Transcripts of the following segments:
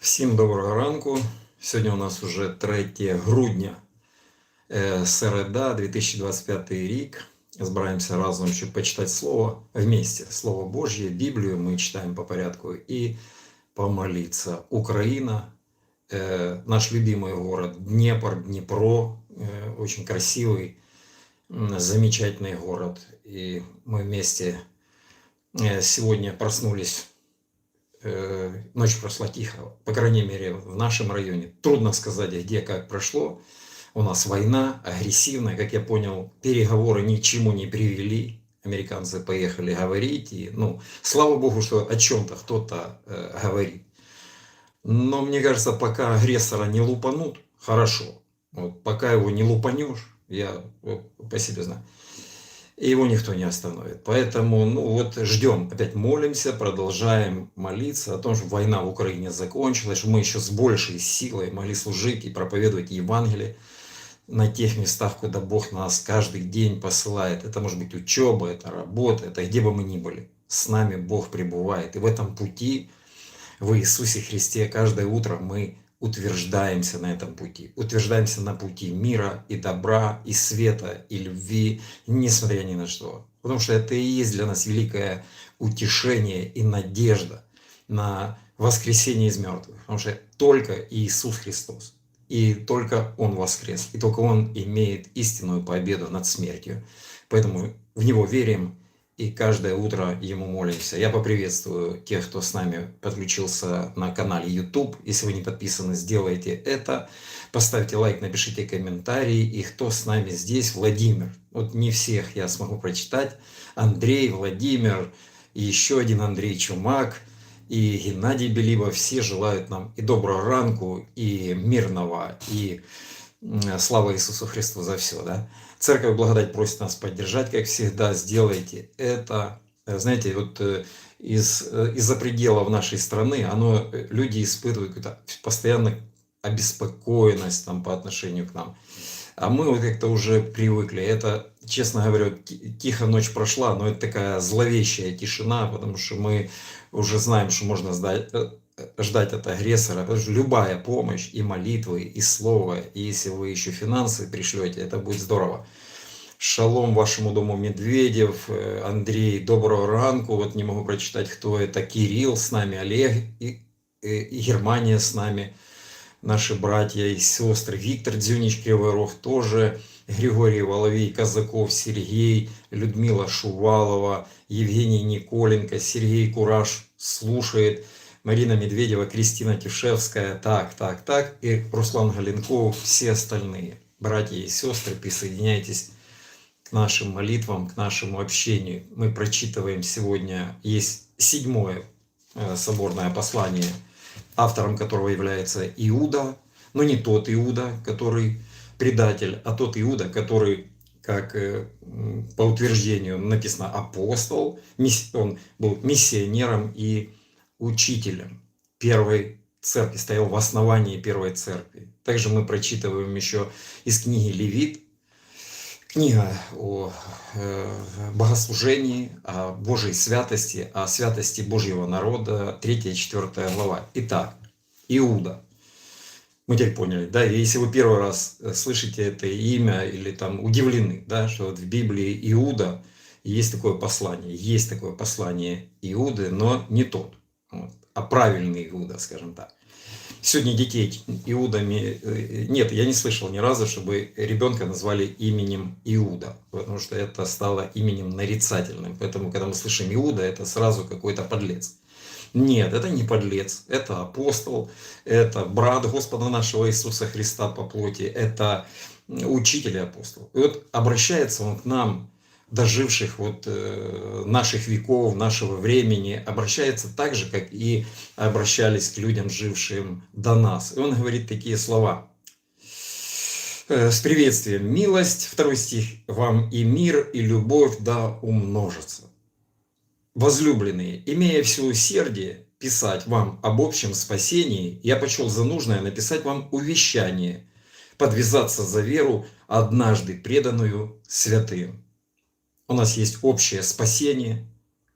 Всім доброго ранку. Сьогодні у нас уже 3 грудня, е, середа, 2025 рік. Збираємося разом, щоб почитати Слово вместе. Слово Божье, Библию мы читаем по порядку и помолиться. Украина, э, наш любимый город Днепр, Днепро, э, очень красивый, м, замечательный город. И мы вместе э, сегодня проснулись э, ночь прошла тихо, по крайней мере в нашем районе. Трудно сказать, где как прошло. У нас война агрессивная, как я понял, переговоры ни к чему не привели. Американцы поехали говорить, и, ну, слава богу, что о чем-то кто-то э, говорит. Но мне кажется, пока агрессора не лупанут, хорошо. Вот, пока его не лупанешь, я по себе знаю, и его никто не остановит. Поэтому, ну вот, ждем, опять молимся, продолжаем молиться о том, что война в Украине закончилась, что мы еще с большей силой могли служить и проповедовать Евангелие на тех местах, куда Бог нас каждый день посылает. Это может быть учеба, это работа, это где бы мы ни были. С нами Бог пребывает. И в этом пути, в Иисусе Христе, каждое утро мы утверждаемся на этом пути. Утверждаемся на пути мира и добра, и света, и любви, несмотря ни на что. Потому что это и есть для нас великое утешение и надежда на воскресение из мертвых. Потому что только Иисус Христос, и только Он воскрес, и только Он имеет истинную победу над смертью. Поэтому в Него верим и каждое утро ему молимся. Я поприветствую тех, кто с нами подключился на канале YouTube. Если вы не подписаны, сделайте это. Поставьте лайк, напишите комментарий. И кто с нами здесь? Владимир. Вот не всех я смогу прочитать. Андрей, Владимир, и еще один Андрей Чумак и Геннадий Белибов. Все желают нам и доброго ранку, и мирного, и слава Иисусу Христу за все, да. Церковь Благодать просит нас поддержать, как всегда, сделайте это. Э, знаете, вот э, из, э, из-за пределов нашей страны оно, люди испытывают какую-то постоянно обеспокоенность там, по отношению к нам. А мы вот как-то уже привыкли. Это, честно говоря, тихо ночь прошла, но это такая зловещая тишина, потому что мы уже знаем, что можно сдать, ждать от агрессора, потому что любая помощь, и молитвы, и слово, и если вы еще финансы пришлете, это будет здорово. Шалом вашему дому Медведев, э, Андрей, доброго ранку. Вот не могу прочитать, кто это. Кирилл с нами, Олег и, и, и Германия с нами. Наши братья и сестры. Виктор Дзюнич, Кривой тоже. Григорий Воловей, Казаков, Сергей, Людмила Шувалова, Евгений Николенко, Сергей Кураж слушает. Марина Медведева, Кристина Тишевская, так, так, так, и Руслан Галенков, все остальные. Братья и сестры, присоединяйтесь к нашим молитвам, к нашему общению. Мы прочитываем сегодня, есть седьмое э, соборное послание, автором которого является Иуда, но не тот Иуда, который предатель, а тот Иуда, который как э, по утверждению написано апостол, он был миссионером и учителем первой церкви, стоял в основании первой церкви. Также мы прочитываем еще из книги Левит, книга о э, богослужении, о Божьей святости, о святости Божьего народа, 3-4 глава. Итак, Иуда. Мы теперь поняли, да, если вы первый раз э, слышите это имя или там удивлены, да, что вот в Библии Иуда есть такое послание, есть такое послание Иуды, но не тот а правильный Иуда, скажем так. Сегодня детей Иудами э, нет, я не слышал ни разу, чтобы ребенка назвали именем Иуда, потому что это стало именем нарицательным. Поэтому, когда мы слышим Иуда, это сразу какой-то подлец. Нет, это не подлец, это апостол, это брат Господа нашего Иисуса Христа по плоти, это учитель и апостол. И вот обращается он к нам доживших вот э, наших веков, нашего времени, обращается так же, как и обращались к людям, жившим до нас. И он говорит такие слова э, с приветствием. Милость, второй стих, вам и мир, и любовь да умножится. Возлюбленные, имея все усердие писать вам об общем спасении, я почел за нужное написать вам увещание, подвязаться за веру, однажды преданную святым у нас есть общее спасение.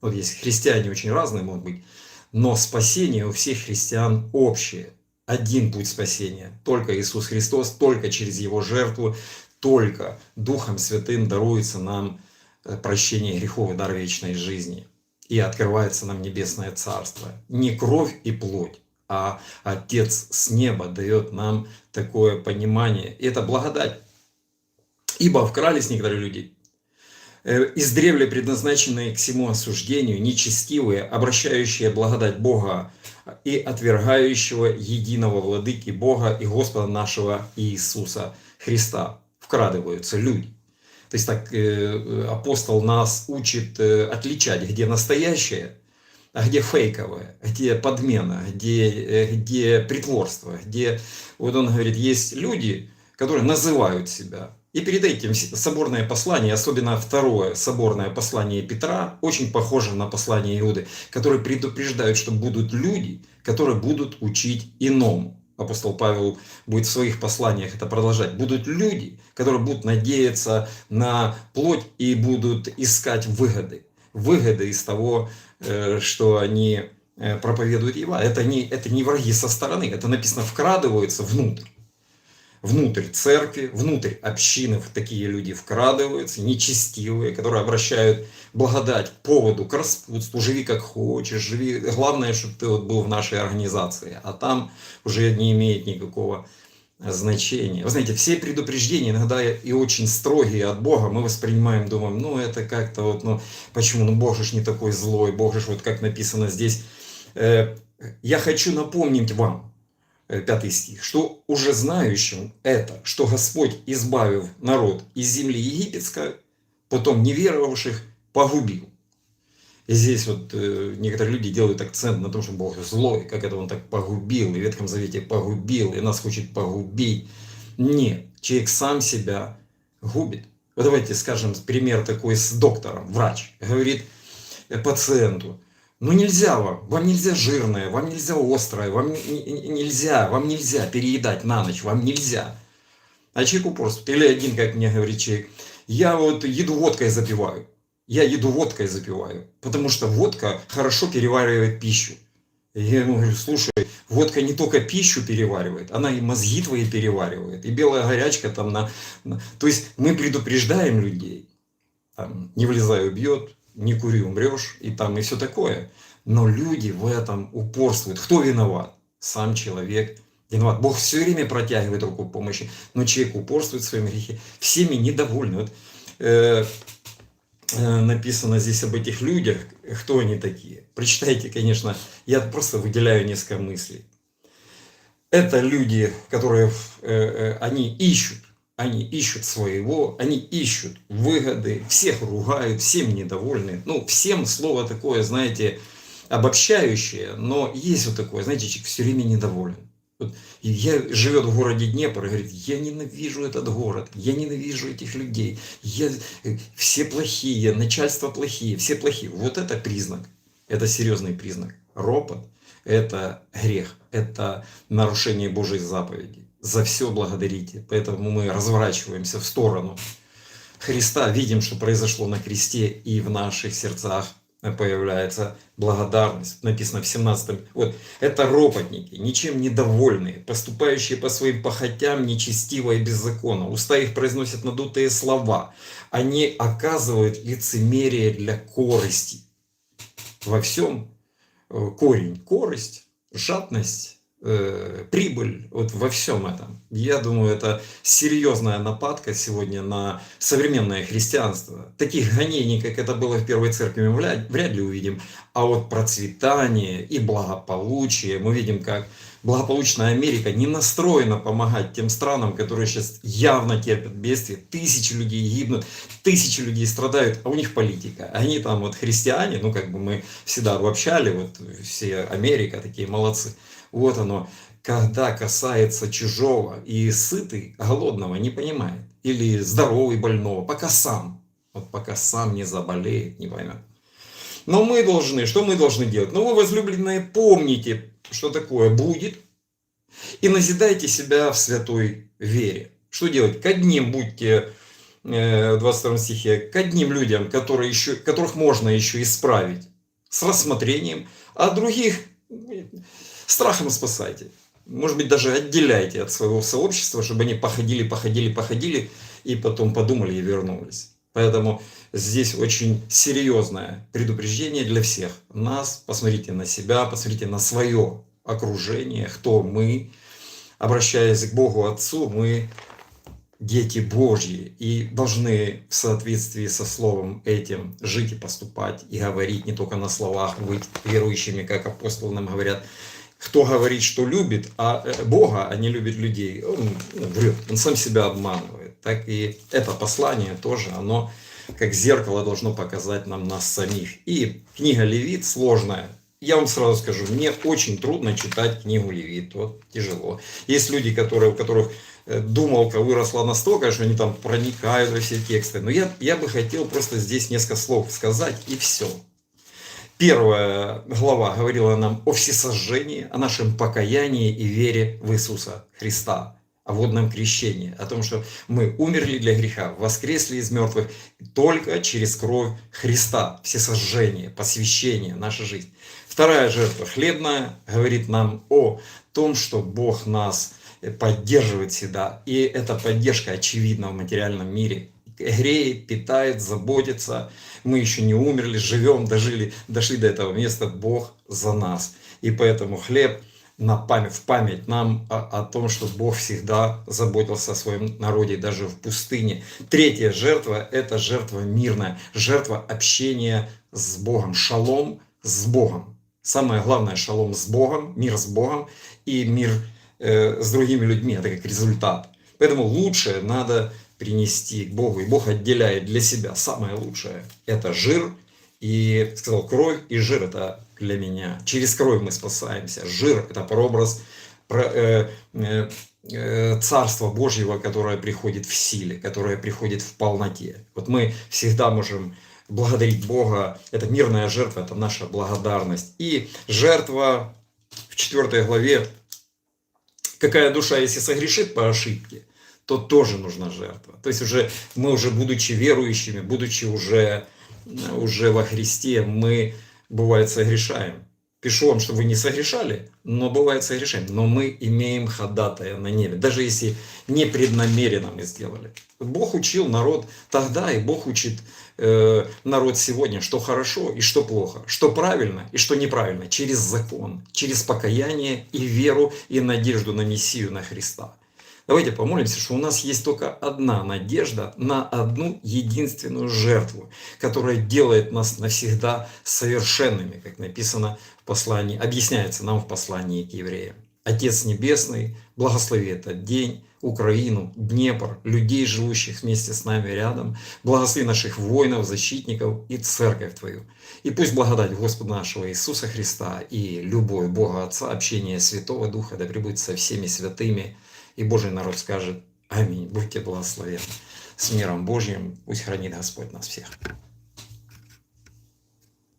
Вот есть христиане очень разные могут быть, но спасение у всех христиан общее. Один путь спасения. Только Иисус Христос, только через Его жертву, только Духом Святым даруется нам э, прощение грехов и дар вечной жизни. И открывается нам небесное царство. Не кровь и плоть, а Отец с неба дает нам такое понимание. И это благодать. Ибо вкрались некоторые люди издревле предназначенные к всему осуждению, нечестивые, обращающие благодать Бога и отвергающего единого владыки Бога и Господа нашего Иисуса Христа. Вкрадываются люди. То есть так э, апостол нас учит э, отличать, где настоящее, а где фейковое, где подмена, где, где притворство, где, вот он говорит, есть люди, которые называют себя и перед этим соборное послание, особенно второе соборное послание Петра, очень похоже на послание Иуды, которые предупреждают, что будут люди, которые будут учить иному. Апостол Павел будет в своих посланиях это продолжать. Будут люди, которые будут надеяться на плоть и будут искать выгоды. Выгоды из того, э, что они э, проповедуют Ева. Это не, это не враги со стороны, это написано вкрадываются внутрь внутрь церкви, внутрь общины такие люди вкрадываются, нечестивые, которые обращают благодать поводу к распутству, живи как хочешь, живи, главное, чтобы ты вот был в нашей организации, а там уже не имеет никакого значения. Вы знаете, все предупреждения иногда и очень строгие от Бога мы воспринимаем, думаем, ну это как-то вот, ну почему, ну Бог же не такой злой, Бог же вот как написано здесь. Э, я хочу напомнить вам, Э, пятый стих, что уже знающим это, что Господь, избавив народ из земли египетской, потом неверовавших, погубил. И здесь вот э, некоторые люди делают акцент на том, что Бог злой, как это Он так погубил, и в Ветхом Завете погубил, и нас хочет погубить. Нет, человек сам себя губит. Вот давайте скажем пример такой с доктором, врач. Говорит э, пациенту, ну нельзя вам, вам нельзя жирное, вам нельзя острое, вам нельзя, вам нельзя переедать на ночь, вам нельзя. А человек упорствует. Или один, как мне говорит человек, я вот еду водкой запиваю. Я еду водкой запиваю, потому что водка хорошо переваривает пищу. Я ему говорю, слушай, водка не только пищу переваривает, она и мозги твои переваривает, и белая горячка там на... на... То есть мы предупреждаем людей, там, не влезай, убьет, не кури, умрешь, и там и все такое. Но люди в этом упорствуют. Кто виноват? Сам человек виноват. Бог все время протягивает руку помощи, но человек упорствует в своем грехе. Всеми недовольны. Вот, э, э, написано здесь об этих людях, кто они такие. Прочитайте, конечно, я просто выделяю несколько мыслей. Это люди, которые, э, э, они ищут они ищут своего, они ищут выгоды, всех ругают, всем недовольны. Ну, всем слово такое, знаете, обобщающее, но есть вот такое, знаете, человек все время недоволен. Вот, я живет в городе Днепр и говорит, я ненавижу этот город, я ненавижу этих людей, я, все плохие, начальство плохие, все плохие. Вот это признак, это серьезный признак. Ропот – это грех, это нарушение Божьей заповеди за все благодарите. Поэтому мы разворачиваемся в сторону Христа, видим, что произошло на кресте, и в наших сердцах появляется благодарность. Написано в 17 вот это ропотники, ничем недовольные, поступающие по своим похотям нечестиво и беззаконно. Уста их произносят надутые слова. Они оказывают лицемерие для корысти. Во всем э, корень, корость, жадность, Э, прибыль вот во всем этом. Я думаю, это серьезная нападка сегодня на современное христианство. Таких гонений, как это было в Первой Церкви, мы вряд ли увидим. А вот процветание и благополучие, мы видим, как благополучная Америка не настроена помогать тем странам, которые сейчас явно терпят бедствие. Тысячи людей гибнут, тысячи людей страдают, а у них политика. Они там вот христиане, ну как бы мы всегда обобщали, вот все Америка такие молодцы. Вот оно, когда касается чужого, и сытый голодного не понимает, или здоровый больного, пока сам, вот пока сам не заболеет, не поймет. Но мы должны, что мы должны делать? Ну вы, возлюбленные, помните, что такое будет, и назидайте себя в святой вере. Что делать? К одним будьте, э, в 22 стихе, к одним людям, которые еще, которых можно еще исправить, с рассмотрением, а других страхом спасайте. Может быть, даже отделяйте от своего сообщества, чтобы они походили, походили, походили, и потом подумали и вернулись. Поэтому здесь очень серьезное предупреждение для всех. Нас, посмотрите на себя, посмотрите на свое окружение, кто мы. Обращаясь к Богу Отцу, мы дети Божьи и должны в соответствии со словом этим жить и поступать, и говорить не только на словах, быть верующими, как апостолы нам говорят. Кто говорит, что любит а э, Бога, а не любит людей, он ну, врет, он сам себя обманывает. Так и это послание тоже, оно как зеркало должно показать нам нас самих. И книга Левит сложная, я вам сразу скажу, мне очень трудно читать книгу Левит, вот тяжело. Есть люди, которые, у которых э, думалка выросла настолько, что они там проникают во все тексты. Но я, я бы хотел просто здесь несколько слов сказать, и все. Первая глава говорила нам о всесожжении, о нашем покаянии и вере в Иисуса Христа о водном крещении, о том, что мы умерли для греха, воскресли из мертвых только через кровь Христа, все сожжения, посвящение, наша жизнь. Вторая жертва хлебная говорит нам о том, что Бог нас поддерживает всегда, и эта поддержка очевидна в материальном мире, греет, питает, заботится. Мы еще не умерли, живем, дожили, дошли до этого места. Бог за нас. И поэтому хлеб на память, в память нам о, о том, что Бог всегда заботился о своем народе, даже в пустыне. Третья жертва – это жертва мирная, жертва общения с Богом, шалом с Богом. Самое главное – шалом с Богом, мир с Богом и мир э, с другими людьми. Это как результат. Поэтому лучшее надо принести к Богу. И Бог отделяет для себя самое лучшее. Это жир и, сказал, кровь и жир – это для меня. Через кровь мы спасаемся. Жир – это прообраз э, э, э, Царства Божьего, которое приходит в силе, которое приходит в полноте. Вот мы всегда можем благодарить Бога. Это мирная жертва, это наша благодарность. И жертва в 4 главе, какая душа, если согрешит по ошибке, то тоже нужна жертва. То есть уже мы уже будучи верующими, будучи уже, уже во Христе, мы бывает согрешаем. Пишу вам, чтобы вы не согрешали, но бывает согрешаем. Но мы имеем ходатая на небе, даже если непреднамеренно мы сделали. Бог учил народ тогда, и Бог учит э, народ сегодня, что хорошо и что плохо, что правильно и что неправильно, через закон, через покаяние и веру и надежду на Мессию, на Христа. Давайте помолимся, что у нас есть только одна надежда на одну единственную жертву, которая делает нас навсегда совершенными, как написано в послании, объясняется нам в послании к евреям. Отец Небесный, благослови этот день, Украину, Днепр, людей, живущих вместе с нами рядом, благослови наших воинов, защитников и церковь Твою. И пусть благодать Господа нашего Иисуса Христа и любовь Бога Отца, общение Святого Духа да пребудет со всеми святыми, и Божий народ скажет Аминь. Будьте благословенны. С миром Божьим. Пусть хранит Господь нас всех.